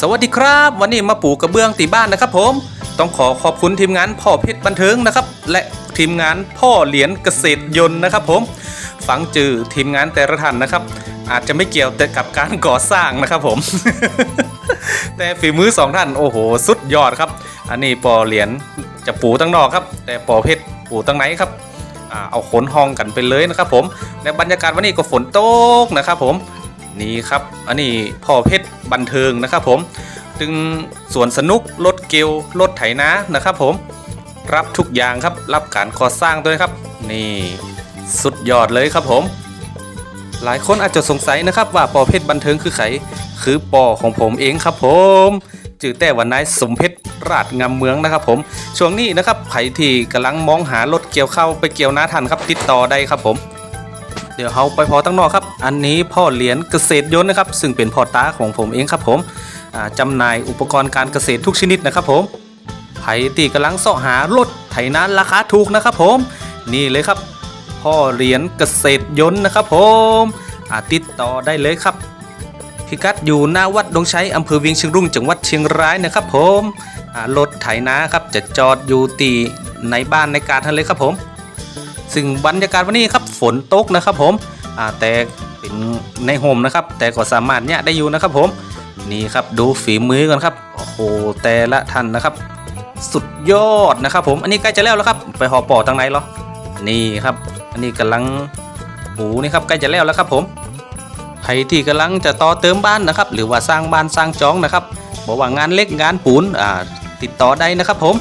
สวัสดีครับ วันนี้มาปลูกกระเบื้องตีบ้านนะครับ ผม ต้องขอขอบคุณทีมงานพ่อเพชรบันเทิงนะครับ และทีมงานพ่อเหรียญเกษตรยนต์นะครับ ผม ฟังจือทีมงานแต่ละท่านนะครับ อาจจะไม่เกี่ยวแต่กับการก่อสร้างนะครับ ผม แต่ฝีมือสองท่านโอ้โห สุดยอดครับ อันนี้ปอเหรียญจะปูตั้งนอกครับ แต่ปอเพชรปูตั้งไหนครับอเอาขนห้องกันไปเลยนะครับ ผมและบรรยากาศวันนี้ก็ฝนตกนะครับ ผม นี่ครับ อันนี้พ่อเพชรบันเทิงนะครับผมถึงสวนสนุกรถเกลรถไถนานะครับผมรับทุกอย่างครับรับการก่อสร้างด้วยครับ นี่สุดยอดเลยครับผม หลายคนอาจจะสงสัยนะครับ ว่าปอเพชรบันเทิงคือใครคือปอของผมเองครับผมจื่อแต่วันนายสมเพชรราชงามเมืองนะครับผม ช่วงนี้นะครับใครที่กำลังมองหารถเกี่ยวเข้าไปเกี่ยวนาทันครับติดต่อได้ครับผม เดี๋ยวเราไปพอตั้งนอกครับ อันนี้พ่อเหรียญเกษตรยนต์นะครับ ซึ่งเป็นพ่อตาของผมเองครับผมจำหน่ายอุปกรณ์การเกษตรทุกชนิดนะครับผมใครที่กำลังเสาะหารถไถนาราคาถูกนะครับผม นี่เลยครับ พ่อเหรียญเกษตรยนต์นะครับผมติดต่อได้เลยครับพิกัดอยู่หน้าวัดดงชัยอำเภอเวียงเชียงรุ่งจังหวัดเชียงรายนะครับผมรถไถนาครับจะจอดอยู่ตีในบ้านในการทันเลยครับผม ซึ่งบรรยากาศวันนี้ครับฝนตกนะครับผมแต่เป็นในโฮมนะครับ แต่ก็สามารถเนี่ยได้อยู่นะครับผมนี่ครับดูฝีมือกันครับโอ้โหแต่ละท่านนะครับ สุดยอดนะครับ ผมอันนี้ใกล้จะแล้วแล้วครับ ไปห่อปอทางไหนเหรอนี่ครับ อันนี้กำลังหมูนี่ครับใกล้จะแล้วแล้วครับผมใครที่กำลังจะต่อเติมบ้านนะครับ หรือว่าสร้างบ้านสร้างจองนะครับบอกว่างานเล็กงานปูนอ่าติดต่อได้นะครับผม